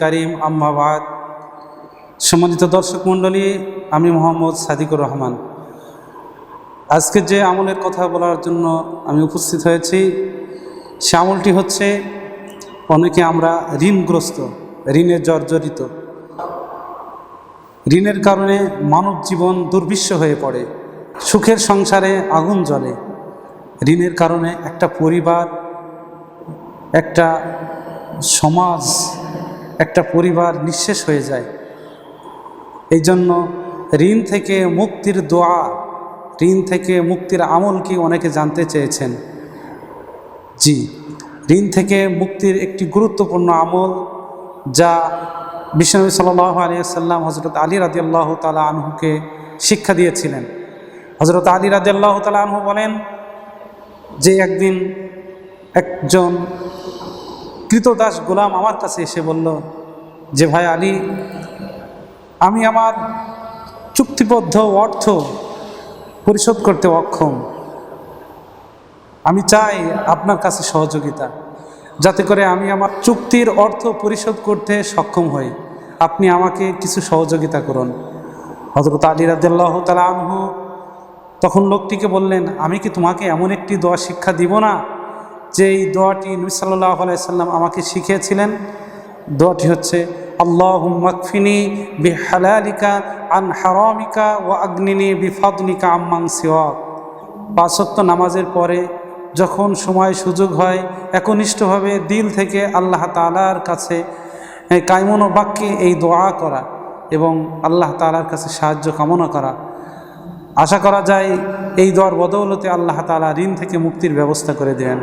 করিম আম্মাবাদ সম্মানিত দর্শক মণ্ডলী, আমি মোহাম্মদ সাদিকুর রহমান। আজকে যে আমলের কথা বলার জন্য আমি উপস্থিত হয়েছি, সে আমলটি হচ্ছে, অনেকে আমরা ঋণগ্রস্ত, ঋণে জর্জরিত। ঋণের কারণে মানব জীবন দুর্বিশ্ব হয়ে পড়ে, সুখের সংসারে আগুন জ্বলে। ঋণের কারণে একটা পরিবার, একটা সমাজ, একটা পরিবার নিঃশেষ হয়ে যায়। এই জন্য ঋণ থেকে মুক্তির দোয়া, ঋণ থেকে মুক্তির আমল কি অনেকে জানতে চেয়েছেন? জি, ঋণ থেকে মুক্তির একটি গুরুত্বপূর্ণ আমল যা বিশ্বনবী সাল্লাহ আলিয়াল্লাম হজরত আলী রাজিয়াল্লাহ তালা আনহুকে শিক্ষা দিয়েছিলেন। হজরত আলী রাজিয়াল্লাহ তালা আনহু বলেন যে একদিন একজন কৃতদাস গোলাম আমার কাছে এসে বলল, যে ভাই আলী, আমি আমার চুক্তিবদ্ধ অর্থ পরিশোধ করতে অক্ষম। আমি চাই আপনার কাছে সহযোগিতা, যাতে করে আমি আমার চুক্তির অর্থ পরিশোধ করতে সক্ষম হই। আপনি আমাকে কিছু সহযোগিতা করুন। হজরত আলী রাজ্লাহ তালা তখন লোকটিকে বললেন, আমি কি তোমাকে এমন একটি দোয়া শিক্ষা দিব না যে এই দোয়াটি নবী সাল্লাহ আলাইসাল্লাম আমাকে শিখিয়েছিলেন, দোয়াটি হচ্ছে আল্লাহ মকফিনি বি হালালিকা আন হারামিকা ও আগ্নিনি বিফাদনিকা আম্মান সিওয়া পাঁচত্ব নামাজের পরে যখন সময় সুযোগ হয়, একনিষ্ঠভাবে দিল থেকে আল্লাহ তালার কাছে কায়মন বাক্যে এই দোয়া করা এবং আল্লাহ তালার কাছে সাহায্য কামনা করা। আশা করা যায় এই দর বদৌলতে আল্লাহ তালা ঋণ থেকে মুক্তির ব্যবস্থা করে দেবেন